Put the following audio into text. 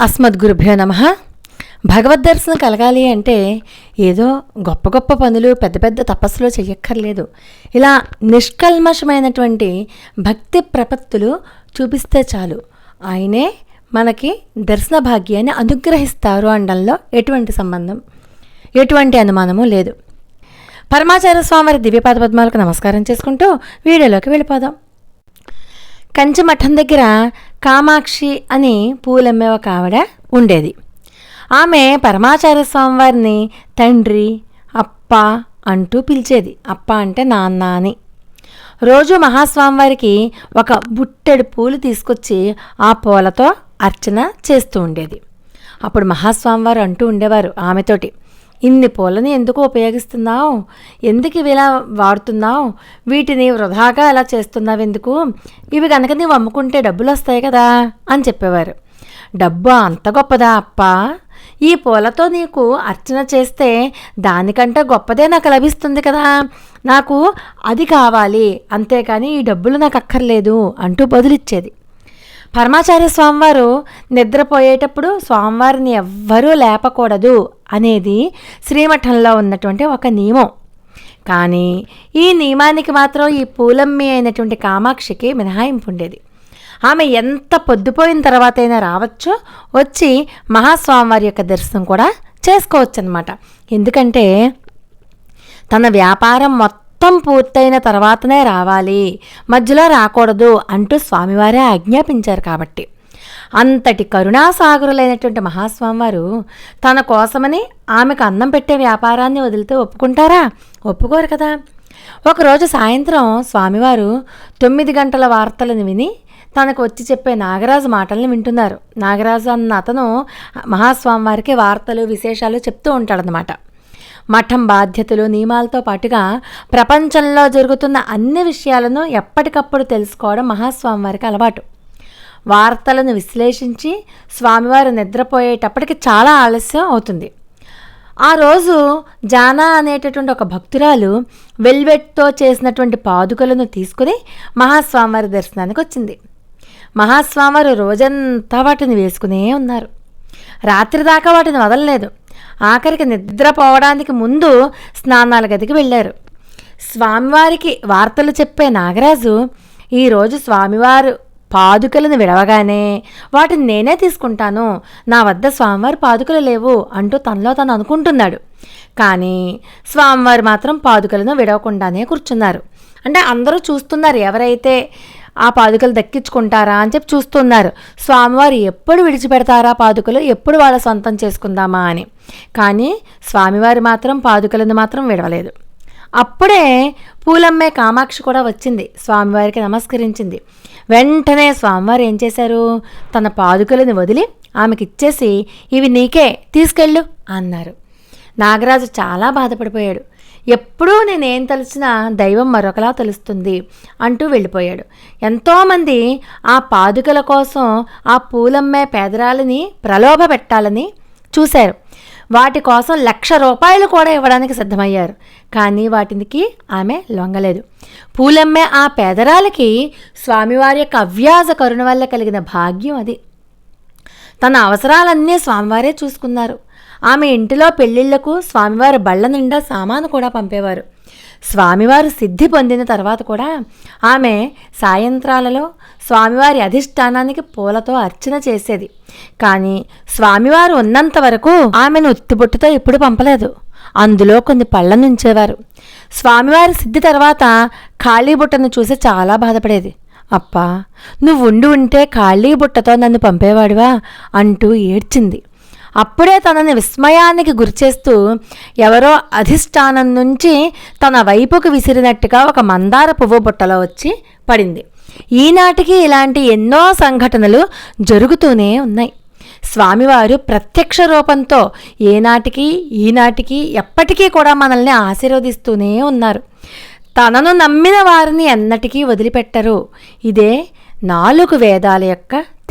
అస్మద్గురుభ్యో నమ. భగవద్ దర్శనం కలగాలి అంటే ఏదో గొప్ప గొప్ప పనులు పెద్ద పెద్ద తపస్సులు చెయ్యక్కర్లేదు. ఇలా నిష్కల్మషమైనటువంటి భక్తి ప్రపత్తులు చూపిస్తే చాలు. ఆయనే మనకి దర్శన భాగ్యాన్ని అనుగ్రహిస్తారు అనడంలో ఎటువంటి సంబంధం ఎటువంటి అనుమానము లేదు. పరమాచార్య స్వామివారి దివ్యపాద పద్మాలకు నమస్కారం చేసుకుంటూ వీడియోలోకి వెళ్ళిపోదాం. కంచి మఠం దగ్గర కామాక్షి అని పూలమ్మే ఒక ఆవిడ ఉండేది. ఆమె పరమాచార్య స్వామివారిని తండ్రి అప్ప అంటూ పిలిచేది. అప్ప అంటే నాన్న అని. రోజు మహాస్వామివారికి ఒక బుట్టెడు పూలు తీసుకొచ్చి ఆ పూలతో అర్చన చేస్తూ ఉండేది. అప్పుడు మహాస్వామివారు అంటూ ఉండేవారు ఆమెతోటి. ఇన్ని పూలని ఎందుకు ఉపయోగిస్తున్నావు? ఎందుకు ఇవి ఇలా వాడుతున్నావు? వీటిని వృధాగా ఎలా చేస్తున్నావు ఎందుకు? ఇవి కనుక నీవు అమ్ముకుంటే డబ్బులు వస్తాయి కదా అని చెప్పేవారు. డబ్బు అంత గొప్పదా అప్ప? ఈ పూలతో నీకు అర్చన చేస్తే దానికంటే గొప్పదే నాకు లభిస్తుంది కదా. నాకు అది కావాలి అంతేకాని ఈ డబ్బులు నాకు అక్కర్లేదు అంటూ బదులిచ్చేది. పరమాచార్య స్వామివారు నిద్రపోయేటప్పుడు స్వామివారిని ఎవ్వరూ లేపకూడదు అనేది శ్రీమఠంలో ఉన్నటువంటి ఒక నియమం. కానీ ఈ నియమానికి మాత్రం ఈ పూలమ్మి అయినటువంటి కామాక్షికి మినహాయింపు ఉండేది. ఆమె ఎంత పొద్దుపోయిన తర్వాత అయినా రావచ్చు వచ్చి మహాస్వామివారి యొక్క దర్శనం కూడా చేసుకోవచ్చు అనమాట ఎందుకంటే తన వ్యాపారం మొత్తం మొత్తం పూర్తయిన తర్వాతనే రావాలి. మధ్యలో రాకూడదు అంటూ స్వామివారే ఆజ్ఞాపించారు కాబట్టి. అంతటి కరుణాసాగరులైనటువంటి మహాస్వామివారు తన కోసమని ఆమెకు అన్నం పెట్టే వ్యాపారాన్ని వదిలితే ఒప్పుకుంటారా? ఒప్పుకోరు కదా. ఒకరోజు సాయంత్రం స్వామివారు తొమ్మిది గంటల వార్తలను విని తనకు వచ్చి చెప్పే నాగరాజు మాటల్ని వింటున్నారు. నాగరాజు అన్న అతను మహాస్వామివారికి వార్తలు విశేషాలు చెప్తూ ఉంటాడనమాట మఠం బాధ్యతలు నియమాలతో పాటుగా ప్రపంచంలో జరుగుతున్న అన్ని విషయాలను ఎప్పటికప్పుడు తెలుసుకోవడం మహాస్వామి వారికి అలవాటు. వార్తలను విశ్లేషించి స్వామివారు నిద్రపోయేటప్పటికి చాలా ఆలస్యం అవుతుంది. ఆ రోజు జానా అనేటటువంటి ఒక భక్తురాలు వెల్వెట్తో చేసినటువంటి పాదుకలను తీసుకుని మహాస్వామివారి దర్శనానికి వచ్చింది. మహాస్వామివారు రోజంతా వాటిని వేసుకునే ఉన్నారు. రాత్రి దాకా వాటిని వదలలేదు. ఆఖరికి నిద్రపోవడానికి ముందు స్నానాల గదికి వెళ్ళారు. స్వామివారికి వార్తలు చెప్పే నాగరాజు ఈరోజు స్వామివారు పాదుకలను విడవగానే వాటిని నేనే తీసుకుంటాను. నా వద్ద స్వామివారి పాదుకలు లేవు అంటూ తనలో తను అనుకుంటున్నాడు. కానీ స్వామివారు మాత్రం పాదుకలను విడవకుండానే కూర్చున్నారు. అంటే అందరూ చూస్తున్నారు ఎవరైతే ఆ పాదుకలు దక్కించుకుంటారా అని చెప్పి చూస్తున్నారు. స్వామివారు ఎప్పుడు విడిచిపెడతారా పాదుకలు? ఎప్పుడు వాళ్ళ సొంతం చేసుకుందామా అని. కానీ స్వామివారు మాత్రం పాదుకలను మాత్రం విడవలేదు. అప్పుడే పూలమ్మే కామాక్షి కూడా వచ్చింది. స్వామివారికి నమస్కరించింది. వెంటనే స్వామివారు ఏం చేశారు? తన పాదుకలను వదిలి ఆమెకి ఇచ్చేసి ఇవి నీకే తీసుకెళ్ళు అన్నారు. నాగరాజు చాలా బాధపడిపోయాడు. ఎప్పుడూ నేనేం తలిచినా దైవం మరొకలా తెలుస్తుంది అంటూ వెళ్ళిపోయాడు. ఎంతోమంది ఆ పాదుకల కోసం ఆ పూలమ్మే పేదరాలని ప్రలోభ పెట్టాలని చూశారు. వాటి కోసం లక్ష రూపాయలు కూడా ఇవ్వడానికి సిద్ధమయ్యారు. కానీ వాటికి ఆమె లొంగలేదు. పూలమ్మే ఆ పేదరాలకి స్వామివారి యొక్క అవ్యాస కరుణ వల్ల కలిగిన భాగ్యం అది. తన అవసరాలన్నీ స్వామివారే చూసుకున్నారు. ఆమె ఇంటిలో పెళ్ళిళ్ళకు స్వామివారి బళ్ళ నిండా సామాను కూడా పంపేవారు. స్వామివారు సిద్ధి పొందిన తర్వాత కూడా ఆమె సాయంత్రాలలో స్వామివారి అధిష్టానానికి పూలతో అర్చన చేసేది. కానీ స్వామివారు ఉన్నంత వరకు ఆమెను ఉత్తిబొట్టుతో ఎప్పుడు పంపలేదు. అందులో కొన్ని పళ్ళను ఉంచేవారు స్వామివారి సిద్ధి తర్వాత ఖాళీ బుట్టను చూసి చాలా బాధపడేది. అప్పా నువ్వు ఉండి ఉంటే ఖాళీ బుట్టతో నన్ను పంపేవాడివా? అంటూ ఏడ్చింది. అప్పుడే తనని విస్మయానికి గురిచేస్తూ ఎవరో అధిష్టానం నుంచి తన వైపుకు విసిరినట్టుగా ఒక మందార పువ్వు బుట్టలో వచ్చి పడింది. ఈనాటికి ఇలాంటి ఎన్నో సంఘటనలు జరుగుతూనే ఉన్నాయి. స్వామివారు ప్రత్యక్ష రూపంతో ఏనాటికి ఈనాటికి ఎప్పటికీ కూడా మనల్ని ఆశీర్వదిస్తూనే ఉన్నారు. తనను నమ్మిన వారిని ఎన్నటికీ వదిలిపెట్టరు. ఇదే నాలుగు వేదాల యొక్క